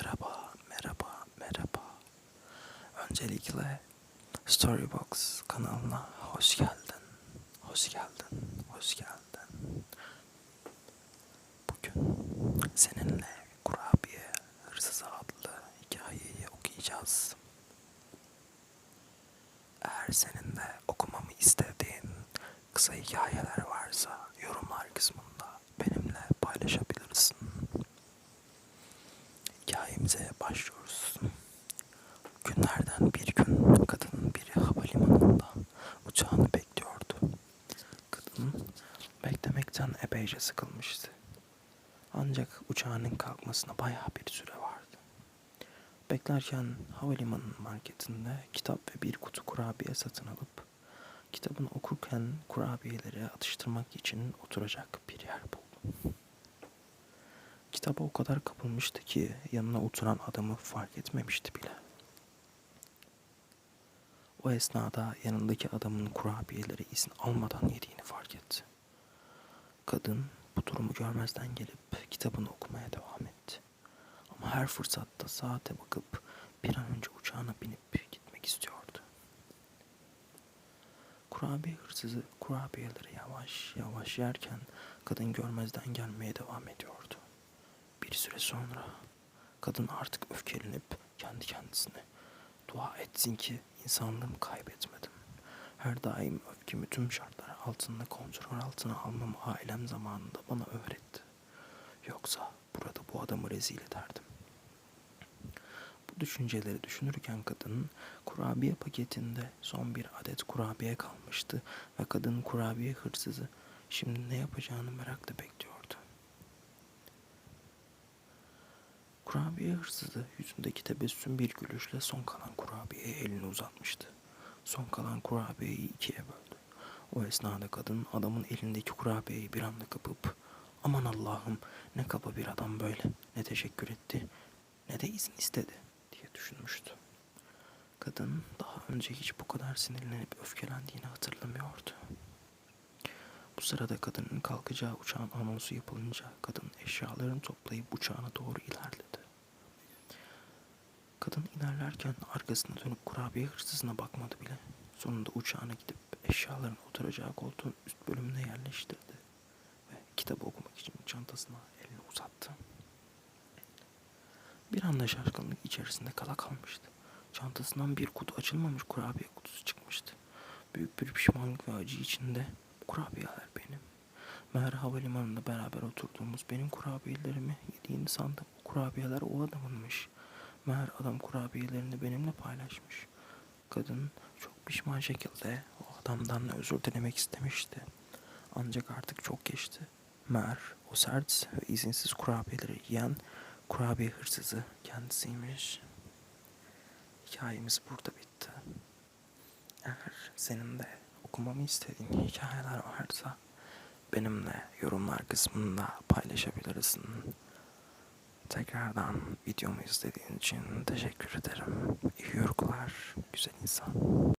Merhaba, merhaba, merhaba. Öncelikle Storybox kanalına hoş geldin. Hoş geldin, hoş geldin. Bugün seninle Kurabiye Hırsızı adlı hikayeyi okuyacağız. Eğer senin de okumamı istediğin kısa hikayeler varsa yorumlar kısmında benimle paylaşabilirsin. Hikayemize başlıyoruz. Günlerden bir gün kadının biri havalimanında uçağını bekliyordu. Kadın beklemekten epeyce sıkılmıştı. Ancak uçağının kalkmasına bayağı bir süre vardı. Beklerken havalimanı marketinde kitap ve bir kutu kurabiye satın alıp kitabını okurken kurabiyeleri atıştırmak için oturacak bir yer buldu. Kitaba o kadar kapılmıştı ki yanına oturan adamı fark etmemişti bile. O esnada yanındaki adamın kurabiyeleri izin almadan yediğini fark etti. Kadın bu durumu görmezden gelip kitabını okumaya devam etti. Ama her fırsatta saate bakıp bir an önce uçağına binip gitmek istiyordu. Kurabiye hırsızı kurabiyeleri yavaş yavaş yerken kadın görmezden gelmeye devam ediyordu. Bir süre sonra kadın artık öfkelenip kendi kendisine dua etsin ki insanlığımı kaybetmedim. Her daim öfkemi tüm şartlar altında kontrol altına almamı ailem zamanında bana öğretti. Yoksa burada bu adamı rezil ederdim. Bu düşünceleri düşünürken kadının kurabiye paketinde son bir adet kurabiye kalmıştı ve kadın kurabiye hırsızı şimdi ne yapacağını merakla bekliyordu. Kurabiye hırsızı yüzündeki tebessüm bir gülüşle son kalan kurabiyeye elini uzatmıştı. Son kalan kurabiyeyi ikiye böldü. O esnada kadın adamın elindeki kurabiyeyi bir anda kapıp aman Allah'ım ne kaba bir adam böyle ne teşekkür etti ne de izin istedi diye düşünmüştü. Kadın daha önce hiç bu kadar sinirlenip öfkelendiğini hatırlamıyordu. Bu sırada kadının kalkacağı uçağın anonsu yapılınca kadın eşyalarını toplayıp uçağına doğru ilerledi. Kadın ilerlerken arkasına dönüp kurabiye hırsızına bakmadı bile. Sonunda uçağına gidip eşyalarını oturacağı koltuğun üst bölümüne yerleştirdi. Ve kitabı okumak için çantasına elini uzattı. Bir anda şaşkınlık içerisinde kala kalmıştı. Çantasından bir kutu açılmamış kurabiye kutusu çıkmıştı. Büyük bir pişmanlık ve acı içinde "Bu kurabiyeler benim. Meğer havalimanında beraber oturduğumuz benim kurabiyelerimi yediğini sandım. O kurabiyeler o adamınmış. Meğer adam kurabiyelerini benimle paylaşmış. Kadın çok pişman şekilde o adamdan özür dilemek istemişti. Ancak artık çok geçti. Meğer o sert ve izinsiz kurabiyeleri yiyen kurabiye hırsızı kendisiymiş. Hikayemiz burada bitti. Eğer senin de okumamı istediğin hikayeler varsa benimle yorumlar kısmında paylaşabilirsin. Tekrardan videomu izlediğin için teşekkür ederim. İyi yorumlar, güzel insan.